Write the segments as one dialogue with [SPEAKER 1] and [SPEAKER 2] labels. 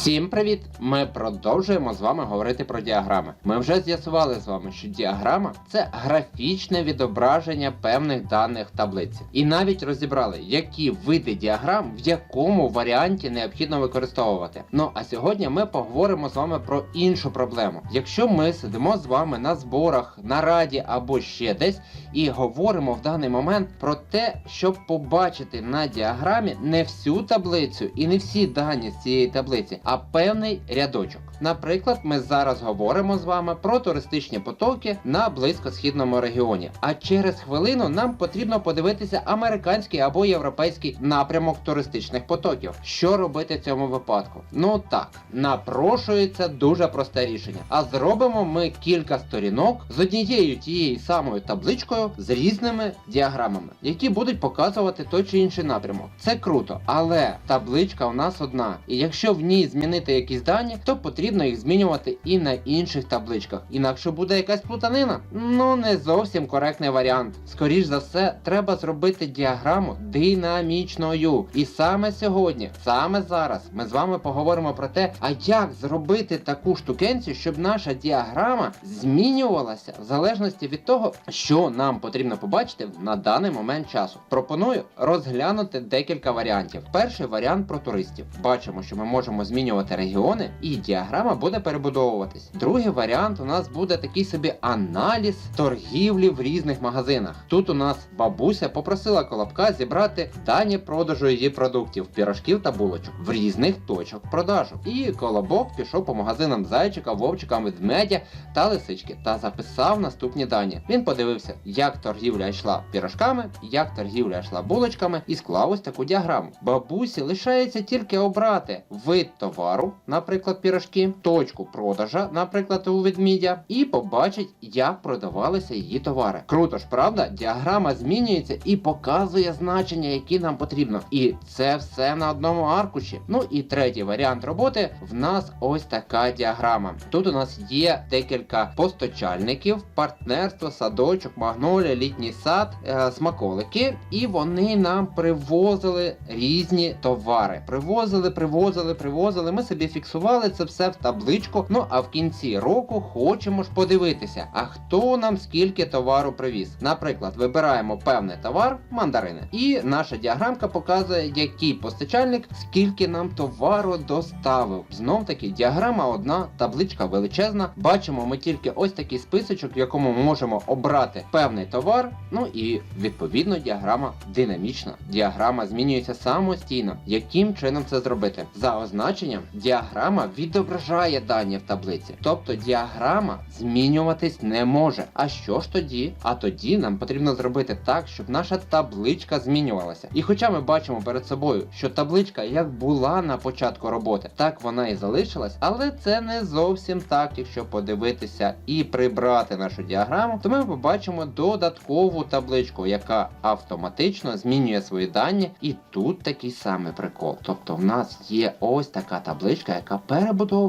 [SPEAKER 1] Всім привіт! Ми продовжуємо з вами говорити про діаграми. Ми вже з'ясували з вами, що діаграма це графічне відображення певних даних таблиці. І навіть розібрали, які види діаграм в якому варіанті необхідно використовувати. Ну а сьогодні ми поговоримо з вами про іншу проблему. Якщо ми сидимо з вами на зборах, на раді або ще десь і говоримо в даний момент про те, щоб побачити на діаграмі не всю таблицю і не всі дані з цієї таблиці, а певний рядочок. Наприклад, ми зараз говоримо з вами про туристичні потоки на близькосхідному регіоні. А через хвилину нам потрібно подивитися американський або європейський напрямок туристичних потоків. Що робити в цьому випадку? Ну так, напрошується дуже просте рішення. А зробимо ми кілька сторінок з однією тією самою табличкою з різними діаграмами, які будуть показувати той чи інший напрямок. Це круто, але табличка у нас одна. І якщо в ній змінити якісь дані, то потрібно їх змінювати і на інших табличках. Інакше буде якась плутанина. Ну не зовсім коректний варіант. Скоріш за все, треба зробити діаграму динамічною. І саме сьогодні, саме зараз, ми з вами поговоримо про те, а як зробити таку штукенцію, щоб наша діаграма змінювалася в залежності від того, що нам потрібно побачити на даний момент часу. Пропоную розглянути декілька варіантів. Перший варіант про туристів. Бачимо, що ми можемо змінювати регіони, і діаграма буде перебудовуватись. Другий варіант у нас буде такий собі аналіз торгівлі в різних магазинах. Тут у нас бабуся попросила колобка зібрати дані продажу її продуктів, пірожків та булочок в різних точок продажу. І колобок пішов по магазинам зайчика, вовчика, ведмедя та лисички та записав наступні дані. Він подивився, як торгівля йшла пірожками, як торгівля йшла булочками, і склав ось таку діаграму. Бабусі лишається тільки обрати вид товару, наприклад, пірожки, точку продажа, наприклад, у ведмідя, і побачить, як продавалися її товари. Круто ж, правда? Діаграма змінюється і показує значення, які нам потрібно. І це все на одному аркуші. Ну і третій варіант роботи в нас ось така діаграма. Тут у нас є декілька постачальників, партнерство, садочок, магнолія, літній сад, е, смаколики, і вони нам привозили різні товари. Привозили, привозили, привозили. Ми собі фіксували це все в табличку. Ну а в кінці року хочемо ж подивитися, а хто нам скільки товару привіз. Наприклад, вибираємо певний товар, мандарини, і наша діаграмка показує, який постачальник скільки нам товару доставив. Знов таки діаграма одна, табличка величезна. Бачимо ми тільки ось такий списочок, в якому ми можемо обрати певний товар. Ну і відповідно діаграма динамічна. Діаграма змінюється самостійно. Яким чином це зробити? За означенням, діаграма відображає дані в таблиці. Тобто діаграма змінюватись не може. А що ж тоді? А тоді нам потрібно зробити так, щоб наша табличка змінювалася. І хоча ми бачимо перед собою, що табличка як була на початку роботи, так вона і залишилась, але це не зовсім так, якщо подивитися і прибрати нашу діаграму, то ми побачимо додаткову табличку, яка автоматично змінює свої дані. І тут такий самий прикол. Тобто в нас є ось така табличка, яка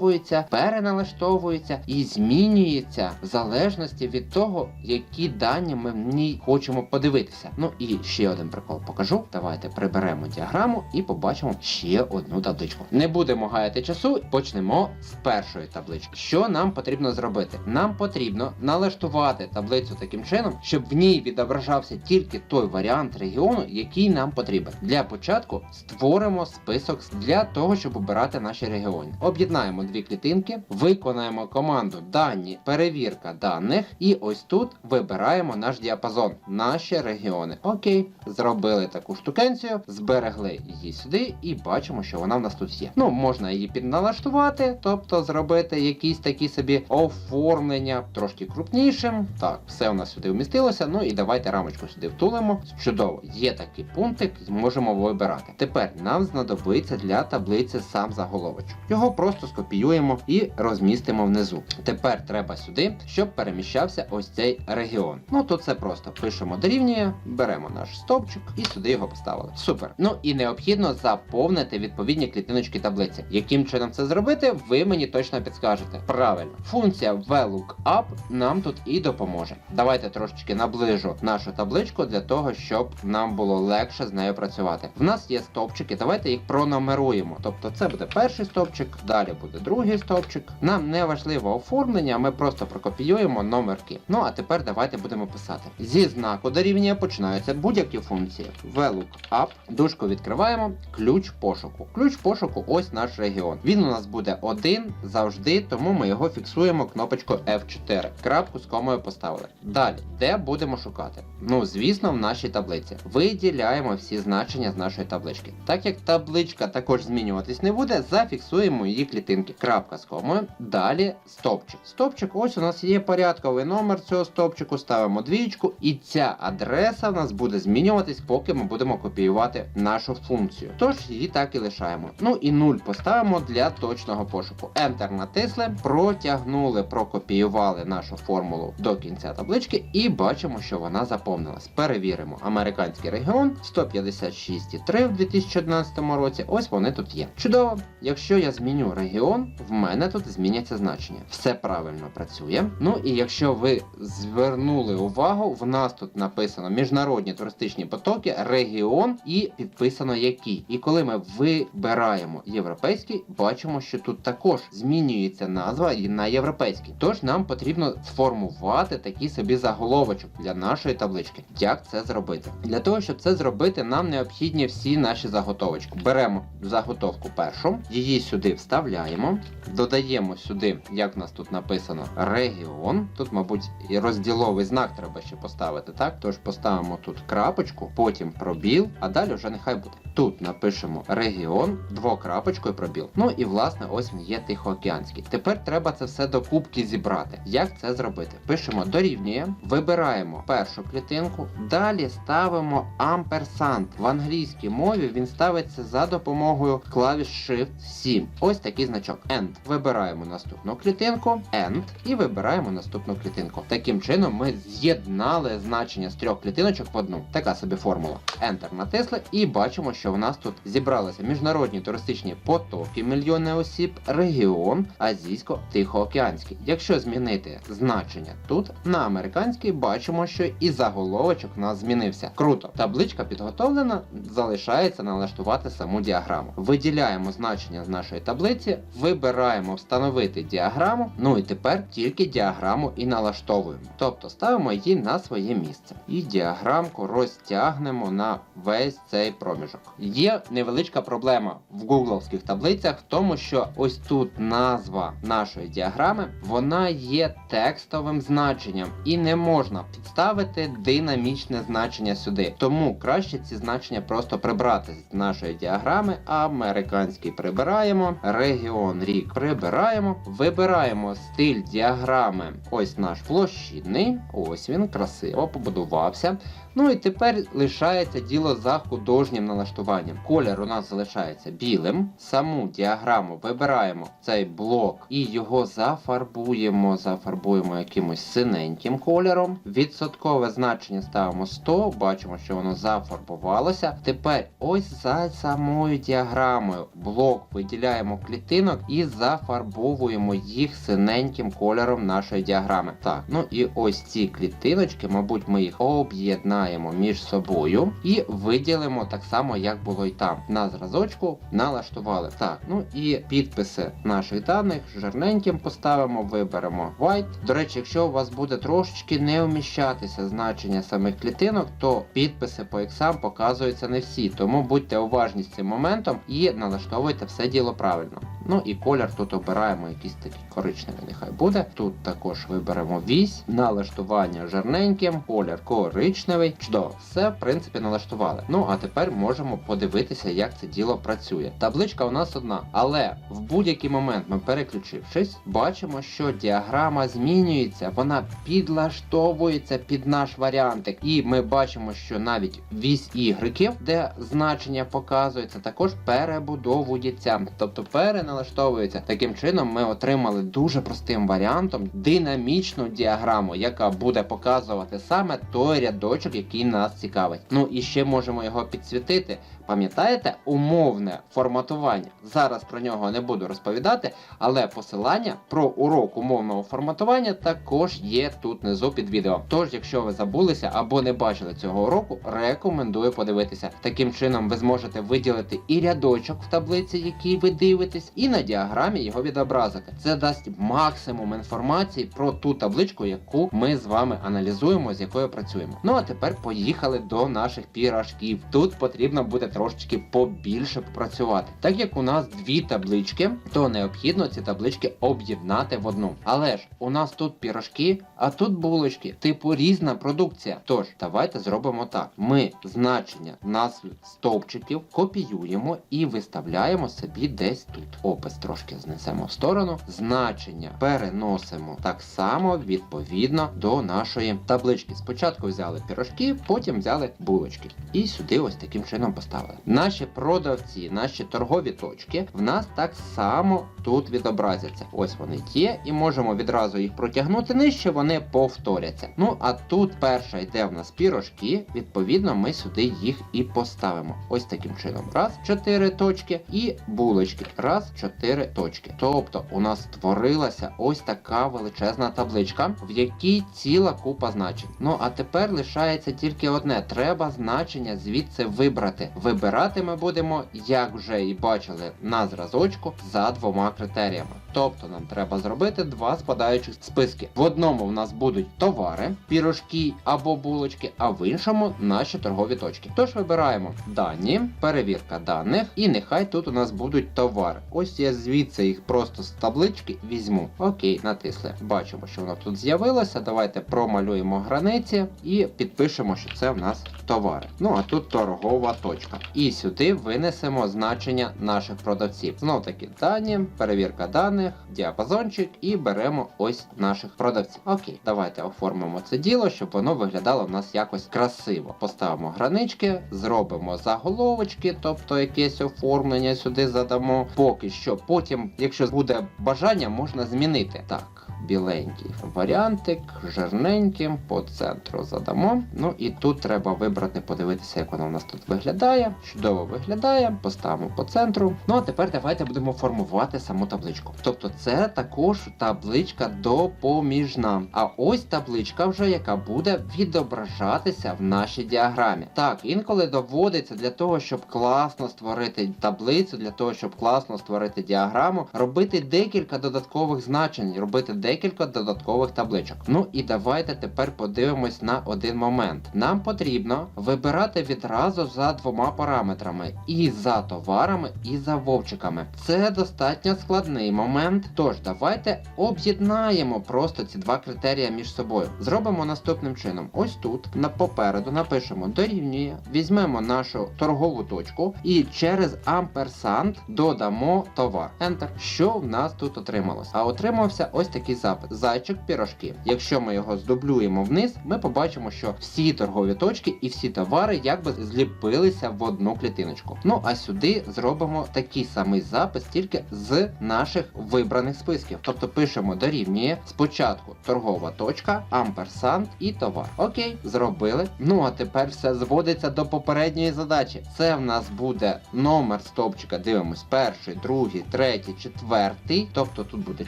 [SPEAKER 1] перебудовується, переналаштовується і змінюється в залежності від того, які дані ми в ній хочемо подивитися. Ну і ще один прикол покажу. Давайте приберемо діаграму і побачимо ще одну табличку. Не будемо гаяти часу, почнемо з першої таблички. Що нам потрібно зробити? Нам потрібно налаштувати таблицю таким чином, щоб в ній відображався тільки той варіант регіону, який нам потрібен. Для початку створимо список для того, щоб обирати наші регіони. Об'єднаємо дві клітинки, виконаємо команду дані, перевірка даних, і ось тут вибираємо наш діапазон, наші регіони. Окей, зробили таку штукенцію, зберегли її сюди і бачимо, що вона в нас тут є. Ну, можна її підналаштувати, тобто зробити якісь такі собі оформлення трошки крупнішим. Так, все у нас сюди вмістилося. Ну і давайте рамочку сюди втулимо. Чудово, є такий пунктик, можемо вибирати. Тепер нам знадобиться для таблиці сам заголовочок. Його просто скопіюємо і розмістимо внизу. Тепер треба сюди, щоб переміщався ось цей регіон. Ну тут це просто пишемо дорівнює, беремо наш стовпчик і сюди його поставили. Супер. Ну і необхідно заповнити відповідні клітиночки таблиці. Яким чином це зробити, ви мені точно підскажете. Правильно, функція VLOOKUP нам тут і допоможе. Давайте трошечки наближу нашу табличку для того, щоб нам було легше з нею працювати. В нас є стовпчики, давайте їх пронумеруємо. Тобто це буде перший стовпчик, далі буде другий стовпчик. Нам не важливо оформлення, ми просто прокопіюємо номерки. Ну а тепер давайте будемо писати. Зі знаку дорівнює починаються будь-які функції. VLOOKUP, дужку відкриваємо, ключ пошуку. Ключ пошуку ось наш регіон. Він у нас буде один завжди, тому ми його фіксуємо кнопочкою F4. Крапку з комою поставили. Далі, де будемо шукати? Ну, звісно, в нашій таблиці. Виділяємо всі значення з нашої таблички. Так як табличка також змінюватись не буде, зафіксуємо її клітинки. Крапка з комою. Далі стопчик. Стопчик, ось у нас є порядковий номер цього стопчику, ставимо двічку, і ця адреса в нас буде змінюватись, поки ми будемо копіювати нашу функцію. Тож її так і лишаємо. Ну і 0 поставимо для точного пошуку. Enter натисли, протягнули, прокопіювали нашу формулу до кінця таблички і бачимо, що вона заповнилась. Перевіримо. Американський регіон 156,3 в 2011 році. Ось вони тут є. Чудово! Якщо я зміню регіон, в мене тут зміняться значення. Все правильно працює. Ну і якщо ви звернули увагу, в нас тут написано міжнародні туристичні потоки, регіон і підписано який. І коли ми вибираємо європейський, бачимо, що тут також змінюється назва на європейський. Тож нам потрібно сформувати такий собі заголовочок для нашої таблички. Як це зробити? Для того, щоб це зробити, нам необхідні всі наші заготовочки. Беремо заготовку першу, її сюди вставляємо, додаємо сюди, як в нас тут написано, регіон. Тут, мабуть, і розділовий знак треба ще поставити, так? Тож поставимо тут крапочку, потім пробіл, а далі вже нехай буде. Тут напишемо регіон, двокрапочкою пробіл. Ну і власне ось він є Тихоокеанський. Тепер треба це все до кубки зібрати. Як це зробити? Пишемо дорівнює, вибираємо першу клітинку, далі ставимо амперсант. В англійській мові він ставиться за допомогою клавіш Shift 7. Ось такий значок. End. Вибираємо наступну клітинку, End і вибираємо наступну клітинку. Таким чином ми з'єднали значення з трьох клітиночок в одну. Така собі формула. Enter натисли і бачимо, що в нас тут зібралися міжнародні туристичні потоки, мільйони осіб, регіон азійсько-тихоокеанський. Якщо змінити значення тут на американський, бачимо, що і заголовочок у нас змінився. Круто. Табличка підготовлена, залишається налаштувати саму діаграму. Виділяємо значення з нашої таблиці, вибираємо встановити діаграму. Ну і тепер тільки діаграму і налаштовуємо. Тобто ставимо її на своє місце. І діаграмку розтягнемо на весь цей проміжок. Є невеличка проблема в гугловських таблицях в тому, що ось тут назва нашої діаграми, вона є текстовим значенням і не можна підставити динамічне значення сюди. Тому краще ці значення просто прибрати з нашої діаграми. Американський прибираємо, регіон рік прибираємо, вибираємо стиль діаграми. Ось наш площідний. Ось він красиво побудувався. Ну і тепер лишається діло за художнім налаштуванням. Колір у нас залишається білим. Саму діаграму вибираємо цей блок і його зафарбуємо, зафарбуємо якимось синеньким кольором. Відсоткове значення ставимо 100, бачимо, що воно зафарбувалося. Тепер ось за самою діаграмою блок виділяємо клітинок і зафарбовуємо їх синеньким кольором нашої діаграми. Так, ну і ось ці клітиночки, мабуть, ми їх об'єднаємо між собою і виділимо так само, як було і там. На зразочку налаштували. Так, ну і підписи наших даних жирненьким поставимо, виберемо white. До речі, якщо у вас буде трошечки не вміщатися значення самих клітинок, то підписи по іксам показуються не всі. Тому будьте уважні з цим моментом і налаштовуйте все діло правильно. Ну і колір тут обираємо якийсь такий коричневий, нехай буде. Тут також виберемо вісь, налаштування жирненьким, колір коричневий. Чудово, все в принципі налаштували. Ну а тепер можемо подивитися, як це діло працює. Табличка у нас одна, але в будь-який момент ми переключившись, бачимо, що діаграма змінюється, вона підлаштовується під наш варіантик. І ми бачимо, що навіть вісь ігреків, де значення показується, також перебудовується, тобто переналаштовується налаштовується. Таким чином ми отримали дуже простим варіантом динамічну діаграму, яка буде показувати саме той рядочок, який нас цікавить. Ну і ще можемо його підсвітити. Пам'ятаєте умовне форматування? Зараз про нього не буду розповідати, але посилання про урок умовного форматування також є тут внизу під відео. Тож, якщо ви забулися або не бачили цього уроку, рекомендую подивитися. Таким чином ви зможете виділити і рядочок в таблиці, який ви дивитесь, і на діаграмі його відобразити. Це дасть максимум інформації про ту табличку, яку ми з вами аналізуємо, з якою працюємо. Ну а тепер поїхали до наших пірашків. Тут потрібно буде трошечки побільше попрацювати. Так як у нас дві таблички, то необхідно ці таблички об'єднати в одну. Але ж у нас тут пірашки, а тут булочки, типу різна продукція. Тож, давайте зробимо так: ми значення назв стовпчиків копіюємо і виставляємо собі десь тут. Опис трошки знесемо в сторону. Значення переносимо так само відповідно до нашої таблички. Спочатку взяли пірожки, потім взяли булочки. І сюди ось таким чином поставили. Наші продавці, наші торгові точки в нас так само тут відобразяться. Ось вони є, і можемо відразу їх протягнути нижче, вони повторяться. Ну а тут перша йде в нас пірожки, відповідно, ми сюди їх і поставимо. Ось таким чином. Раз, чотири точки, і булочки. Раз, чотири точки. Тобто у нас створилася ось така величезна табличка, в якій ціла купа значень. Ну а тепер лишається тільки одне: треба значення звідси вибрати. Вибирати ми будемо, як вже і бачили на зразочку, за двома критеріями. Тобто нам треба зробити два спадаючих списки. В одному в нас будуть товари, пірожки або булочки, а в іншому наші торгові точки. Тож вибираємо дані, перевірка даних, і нехай тут у нас будуть товари. Ось я звідси їх просто з таблички візьму. Окей, натисли. Бачимо, що воно тут з'явилося. Давайте промалюємо границі і підпишемо, що це в нас товари. Ну а тут торгова точка. І сюди винесемо значення наших продавців. Знов таки дані, перевірка даних, діапазончик і беремо ось наших продавців. Окей, давайте оформимо це діло, щоб воно виглядало в нас якось красиво. Поставимо гранички, зробимо заголовочки, тобто якесь оформлення сюди задамо. Поки що. Потім, якщо буде бажання, можна змінити. Так. Біленький варіантик, жирненьким по центру задамо. Ну і тут треба вибрати, подивитися, як воно в нас тут виглядає. Чудово виглядає, поставимо по центру. Ну а тепер давайте будемо формувати саму табличку. Тобто це також табличка допоміжна. А ось табличка вже, яка буде відображатися в нашій діаграмі. Так, інколи доводиться для того, щоб класно створити таблицю, для того, щоб класно створити діаграму, робити декілька додаткових значень, робити декілька додаткових табличок. Ну і давайте тепер подивимось на один момент. Нам потрібно вибирати відразу за двома параметрами: і за товарами, і за вовчиками. Це достатньо складний момент. Тож давайте об'єднаємо просто ці два критерії між собою. Зробимо наступним чином: ось тут попереду напишемо дорівнює, візьмемо нашу торгову точку і через амперсант додамо товар. Enter. Що в нас тут отрималось? А отримався ось такий запит: зайчик пірожки. Якщо ми його здублюємо вниз, ми побачимо, що всі торгові точки і всі товари якби зліпилися в одну клітиночку. Ну а сюди зробимо такий самий запис, тільки з наших вибраних списків. Тобто пишемо дорівнює спочатку торгова точка, амперсант і товар. Окей, зробили. Ну а тепер все зводиться до попередньої задачі. Це в нас буде номер стовпчика. Дивимось, перший, другий, третій, четвертий. Тобто тут буде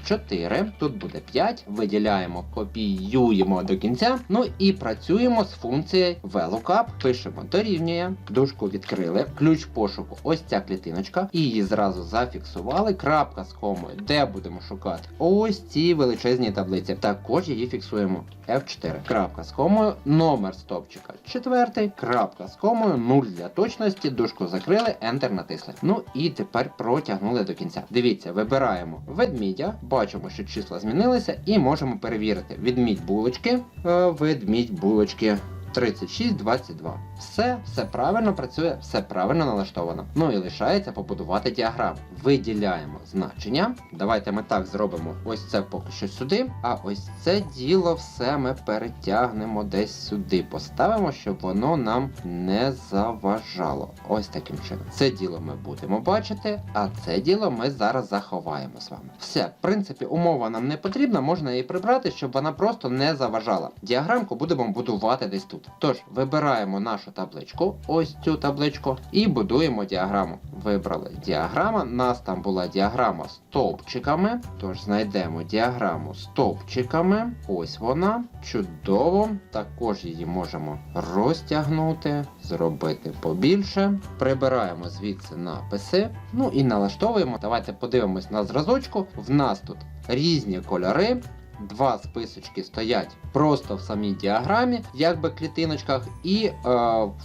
[SPEAKER 1] 4, тут буде 5. Виділяємо, копіюємо до кінця. Ну і працюємо з функцією VLOOKUP. Пишемо дорівнює, дужку відкрили, ключ пошуку, ось ця клітиночка. І її зразу зафіксували. Крапка з комою, де будемо шукати? Ось ці величезні таблиці. Також її фіксуємо. F4. Крапка з комою, номер стопчика четвертий, крапка з комою, 0 для точності, дужку закрили, Enter натисли. Ну і тепер протягнули до кінця. Дивіться, вибираємо ведмідя, бачимо, що числа змінилися, і можемо перевірити. Відміть булочки, е, ведмідь булочки. 3622. Все, все правильно працює, все правильно налаштовано. Ну і лишається побудувати діаграму. Виділяємо значення. Давайте ми так зробимо ось це поки що сюди. А ось це діло все ми перетягнемо десь сюди. Поставимо, щоб воно нам не заважало. Ось таким чином. Це діло ми будемо бачити, а це діло ми зараз заховаємо з вами. Все, в принципі, умова нам не потрібна, можна її прибрати, щоб вона просто не заважала. Діаграмку будемо будувати десь тут. Тож, вибираємо нашу табличку, ось цю табличку, і будуємо діаграму. Вибрали діаграма. Нас там була діаграма з стовпчиками. Тож знайдемо діаграму з стовпчиками. Ось вона. Чудово. Також її можемо розтягнути, зробити побільше. Прибираємо звідси написи. Ну і налаштовуємо. Давайте подивимось на зразочку. В нас тут різні кольори. Два списочки стоять просто в самій діаграмі, як би клітиночках, і е,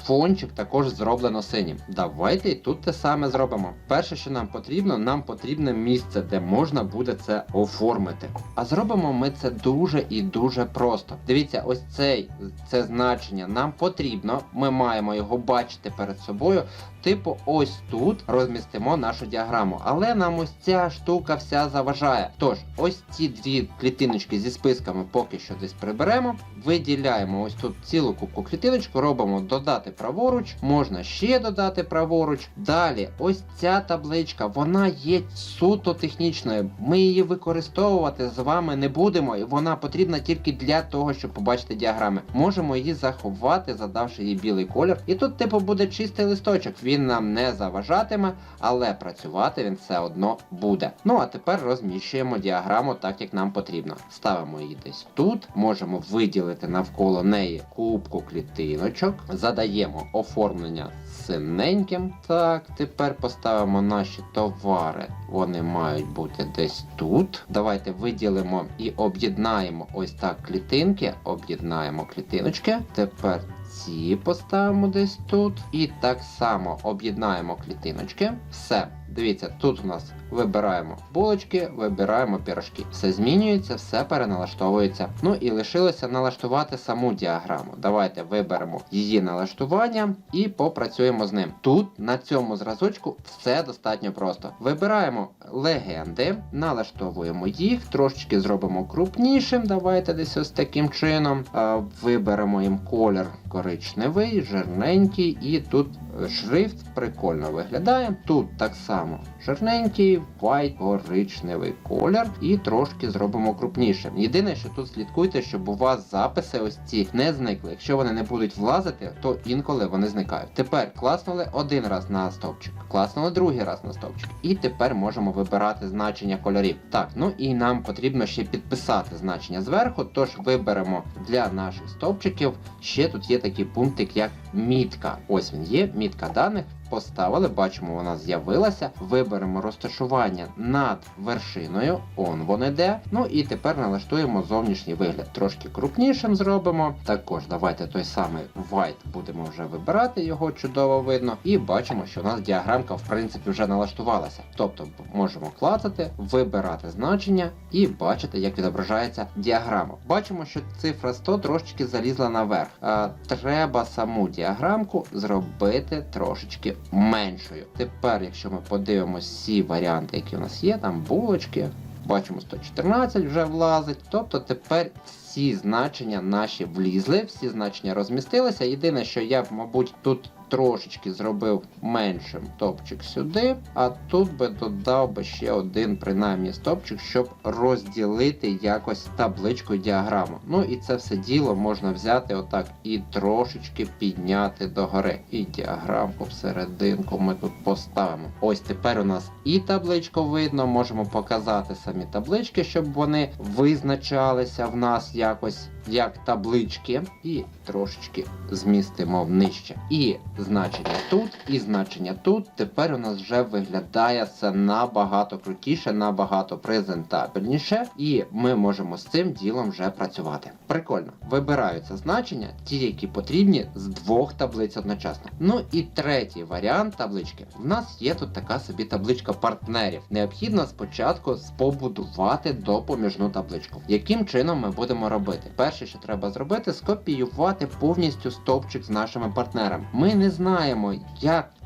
[SPEAKER 1] фончик також зроблено синім. Давайте тут те саме зробимо. Перше, що нам потрібно, нам потрібне місце, де можна буде це оформити. А зробимо ми це дуже і дуже просто. Дивіться, ось цей це значення нам потрібно. Ми маємо його бачити перед собою. Типу, ось тут розмістимо нашу діаграму. Але нам ось ця штука вся заважає. Тож, ось ці дві клітиночки зі списками поки що десь приберемо. Виділяємо ось тут цілу кубку клітиночку, робимо додати праворуч, можна ще додати праворуч. Далі, ось ця табличка, вона є суто технічною. Ми її використовувати з вами не будемо, і вона потрібна тільки для того, щоб побачити діаграми. Можемо її заховати, задавши їй білий колір. І тут, типу, буде чистий листочок. Він нам не заважатиме, але працювати він все одно буде. Ну а тепер розміщуємо діаграму так, як нам потрібно. Ставимо її десь тут, можемо виділити навколо неї кубку клітиночок, задаємо оформлення синеньким. Так, тепер поставимо наші товари. Вони мають бути десь тут. Давайте виділимо і об'єднаємо ось так клітинки. Об'єднаємо клітиночки. Тепер ці поставимо десь тут. І так само об'єднаємо клітиночки. Все. Дивіться, тут у нас вибираємо булочки, вибираємо пірожки. Все змінюється, все переналаштовується. Ну і лишилося налаштувати саму діаграму. Давайте виберемо її налаштування і попрацюємо з ним. Тут на цьому зразочку все достатньо просто. Вибираємо легенди, налаштовуємо їх, трошечки зробимо крупнішим. Давайте десь ось таким чином. Виберемо їм колір коричневий, жирненький, і тут шрифт прикольно виглядає. Тут так само жирненький, white, коричневий колір, і трошки зробимо крупнішим. Єдине, що тут слідкуйте, щоб у вас записи ось ці не зникли. Якщо вони не будуть влазити, то інколи вони зникають. Тепер класнули один раз на стовпчик, класнули другий раз на стовпчик. І тепер можемо вибирати значення кольорів. Так, ну і нам потрібно ще підписати значення зверху, тож виберемо для наших стовпчиків. Ще тут є такий пунктик, як мітка. Ось він є, мітка даних. Поставили, бачимо, вона з'явилася. Виберемо розташування над вершиною, он воно де. Ну і тепер налаштуємо зовнішній вигляд. Трошки крупнішим зробимо. Також давайте той самий white будемо вже вибирати, його чудово видно. І бачимо, що у нас діаграмка в принципі вже налаштувалася. Тобто можемо клацати, вибирати значення і бачити, як відображається діаграма. Бачимо, що цифра 100 трошечки залізла наверх. А, треба саму діаграмку зробити трошечки меншою. Тепер, якщо ми подивимося всі варіанти, які у нас є, там булочки, бачимо 114 вже влазить. Тобто тепер всі значення наші влізли, всі значення розмістилися. Єдине, що я б, мабуть, тут трошечки зробив меншим топчик сюди, а тут би додав би ще один принаймні стопчик, щоб розділити якось табличку діаграму. Ну і це все діло можна взяти отак і трошечки підняти догори. І діаграмку всерединку ми тут поставимо. Ось тепер у нас і табличку видно, можемо показати самі таблички, щоб вони визначалися в нас якось як таблички, і трошечки змістимо нижче. І значення тут, і значення тут. Тепер у нас вже виглядає це набагато крутіше, набагато презентабельніше, і ми можемо з цим ділом вже працювати. Прикольно. Вибираються значення, ті, які потрібні з двох таблиць одночасно. Ну і третій варіант таблички. В нас є тут така собі табличка партнерів. Необхідно спочатку побудувати допоміжну табличку. Яким чином ми будемо робити? Перше, що треба зробити, скопіювати повністю стовпчик з нашими партнерами. Ми не знаємо,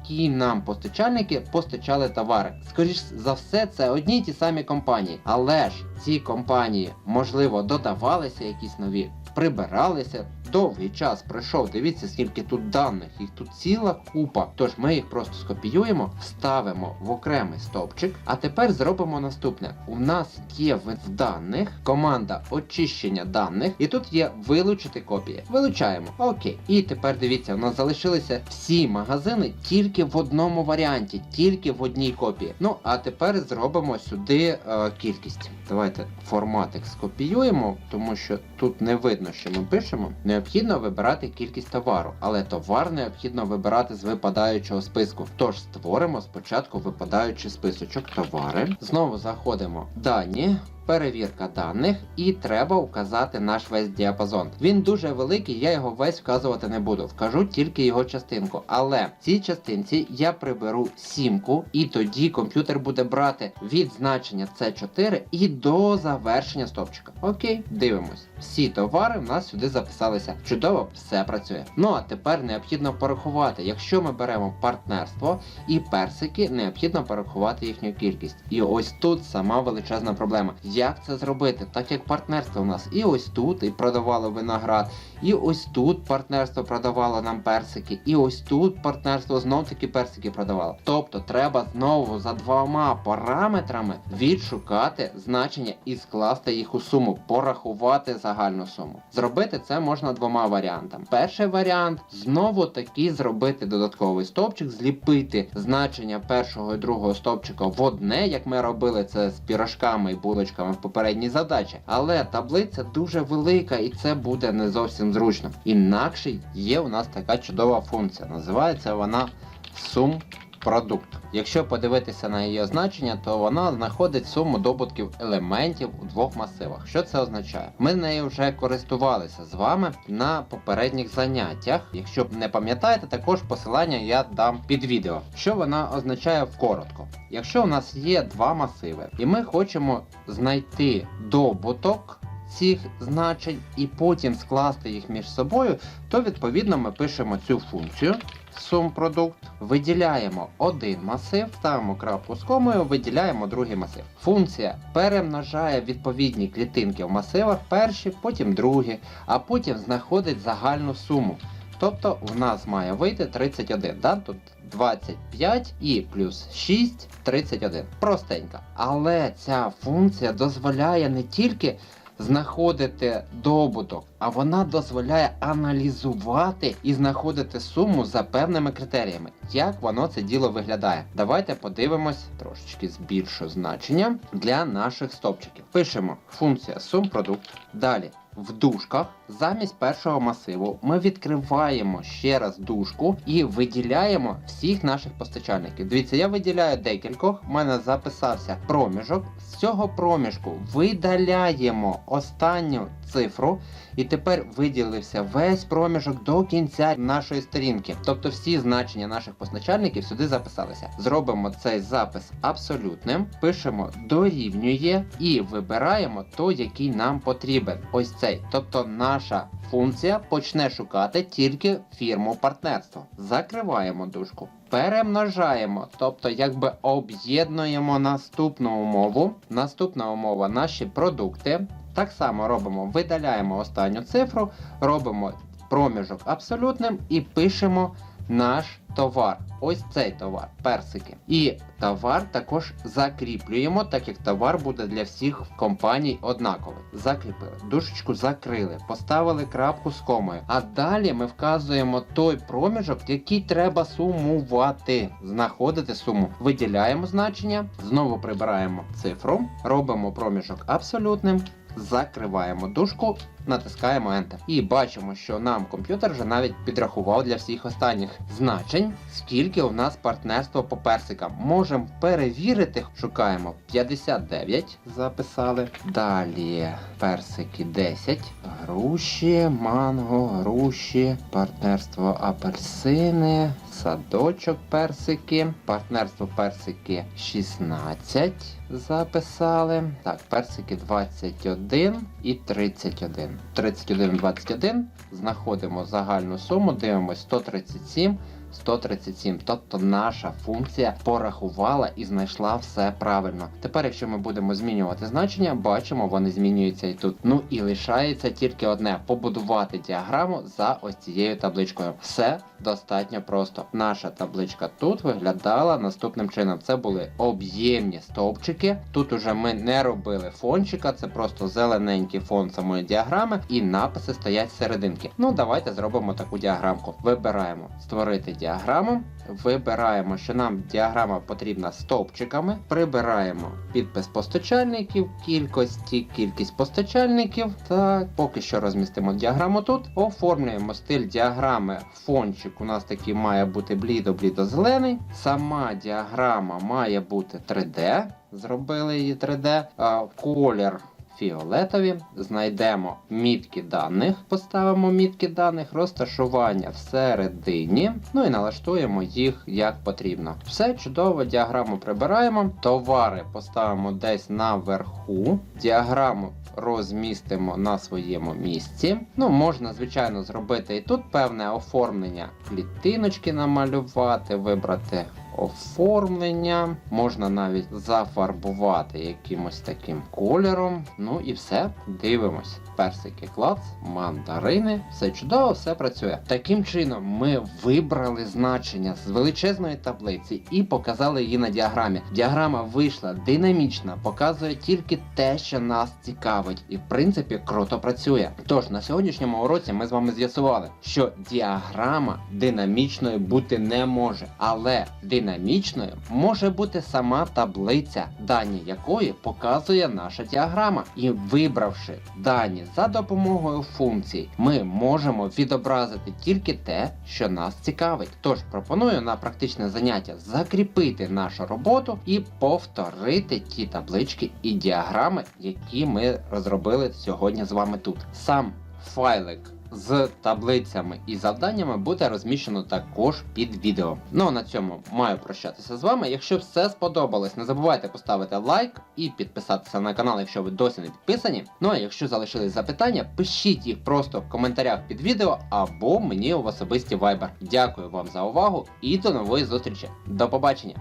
[SPEAKER 1] які нам постачальники постачали товари. Скоріш за все, це одні й ті самі компанії, але ж ці компанії можливо додавалися якісь нові. Прибиралися довгий час пройшов. Дивіться, скільки тут даних, їх тут ціла купа. Тож ми їх просто скопіюємо, вставимо в окремий стовпчик. А тепер зробимо наступне: у нас є в даних команда очищення даних, і тут є вилучити копії. Вилучаємо. Окей. І тепер дивіться, у нас залишилися всі магазини тільки в одному варіанті, тільки в одній копії. Ну а тепер зробимо сюди е, кількість. Давайте форматик скопіюємо, тому що тут не видно, що ми пишемо. Необхідно вибирати кількість товару, але товар необхідно вибирати з випадаючого списку. Тож створимо спочатку випадаючий списочок товари. Знову заходимо дані. Перевірка даних, і треба вказати наш весь діапазон. Він дуже великий, я його весь вказувати не буду. Вкажу тільки його частинку. Але в цій частинці я приберу сімку, і тоді комп'ютер буде брати від значення C4 і до завершення стопчика. Окей, дивимось. Всі товари в нас сюди записалися. Чудово, все працює. Ну а тепер необхідно порахувати. Якщо ми беремо партнерство і персики, необхідно порахувати їхню кількість. І ось тут сама величезна проблема. Як це зробити? Так як партнерство у нас і ось тут і продавало виноград, і ось тут партнерство продавало нам персики, і ось тут партнерство знов таки персики продавало. Тобто треба знову за двома параметрами відшукати значення і скласти їх у суму, порахувати загальну суму. Зробити це можна двома варіантами. Перший варіант знову таки зробити додатковий стовпчик, зліпити значення першого і другого стовпчика в одне, як ми робили це з пірожками і булочками в попередній задачі. Але таблиця дуже велика і це буде не зовсім зручно. Інакше є у нас така чудова функція. Називається вона сум продукт. Якщо подивитися на її значення, то вона знаходить суму добутків елементів у двох масивах. Що це означає? Ми нею вже користувалися з вами на попередніх заняттях. Якщо не пам'ятаєте, також посилання я дам під відео. Що вона означає вкоротко? Якщо у нас є два масиви, і ми хочемо знайти добуток. Цих значень і потім скласти їх між собою, то відповідно ми пишемо цю функцію сумпродукт, виділяємо один масив, ставимо крапку з комою, виділяємо другий масив. Функція перемножає відповідні клітинки в масивах, перші, потім другі, а потім знаходить загальну суму. Тобто в нас має вийти 31. Да? Тут 25 і плюс 6 31. Простенько. Але ця функція дозволяє не тільки знаходити добуток, а вона дозволяє аналізувати і знаходити суму за певними критеріями. Як воно це діло виглядає? Давайте подивимось трошечки збільшу значення для наших стопчиків. Пишемо функція сум продукт. Далі. В дужках замість першого масиву ми відкриваємо ще раз дужку і виділяємо всіх наших постачальників. Дивіться, я виділяю декількох, в мене записався проміжок. З цього проміжку видаляємо останню цифру, і тепер виділився весь проміжок до кінця нашої сторінки. Тобто всі значення наших постачальників сюди записалися. Зробимо цей запис абсолютним, пишемо дорівнює і вибираємо той, який нам потрібен. Ось цей. Тобто наша функція почне шукати тільки фірму партнерства. Закриваємо дужку. Перемножаємо, тобто якби об'єднуємо наступну умову. Наступна умова наші продукти. Так само робимо, видаляємо останню цифру, робимо проміжок абсолютним і пишемо наш товар. Ось цей товар, персики. І товар також закріплюємо, так як товар буде для всіх компаній однаковий. Закріпили, дужечку закрили, поставили крапку з комою. А далі ми вказуємо той проміжок, який треба сумувати. Знаходити суму. Виділяємо значення, знову прибираємо цифру, робимо проміжок абсолютним. Закриваємо дужку, натискаємо Enter. І бачимо, що нам комп'ютер вже навіть підрахував для всіх останніх значень, скільки у нас партнерство по персикам. Можемо перевірити, шукаємо 59, записали. Далі персики 10, груші, манго, груші, партнерство апельсини, садочок персики, партнерство персики 16 записали. Так, персики 21 і 31. 3121, знаходимо загальну суму, дивимось 137. 137, тобто наша функція порахувала і знайшла все правильно. Тепер, якщо ми будемо змінювати значення, бачимо, вони змінюються і тут. Ну і лишається тільки одне побудувати діаграму за ось цією табличкою. Все достатньо просто. Наша табличка тут виглядала наступним чином. Це були об'ємні стовпчики. Тут уже ми не робили фончика, це просто зелененький фон самої діаграми, і написи стоять серединки. Ну давайте зробимо таку діаграмку. Вибираємо створити діаграму. Вибираємо, що нам діаграма потрібна стовпчиками. Прибираємо підпис постачальників, кількості, кількість постачальників. Так, поки що розмістимо діаграму тут. Оформлюємо стиль діаграми. Фончик у нас такий має бути блідо-блідо-зелений. Сама діаграма має бути 3D. Зробили її 3D. А, колір фіолетові, знайдемо мітки даних, поставимо мітки даних, розташування всередині, ну і налаштуємо їх як потрібно. Все чудово, діаграму прибираємо, товари поставимо десь наверху, діаграму розмістимо на своєму місці. Ну, можна, звичайно, зробити і тут певне оформлення клітиночки намалювати, вибрати оформлення, можна навіть зафарбувати якимось таким кольором. Ну і все, дивимось. Персики клац, мандарини, все чудово, все працює. Таким чином, ми вибрали значення з величезної таблиці і показали її на діаграмі. Діаграма вийшла динамічна, показує тільки те, що нас цікавить, і в принципі круто працює. Тож на сьогоднішньому уроці ми з вами з'ясували, що діаграма динамічною бути не може, але динамічною може бути сама таблиця, дані якої показує наша діаграма. І вибравши дані за допомогою функцій, ми можемо відобразити тільки те, що нас цікавить. Тож пропоную на практичне заняття закріпити нашу роботу і повторити ті таблички і діаграми, які ми розробили сьогодні з вами тут. Сам файлик з таблицями і завданнями буде розміщено також під відео. Ну а на цьому маю прощатися з вами. Якщо все сподобалось, не забувайте поставити лайк і підписатися на канал, якщо ви досі не підписані. Ну а якщо залишились запитання, пишіть їх просто в коментарях під відео або мені в особисті Viber. Дякую вам за увагу і до нової зустрічі. До побачення!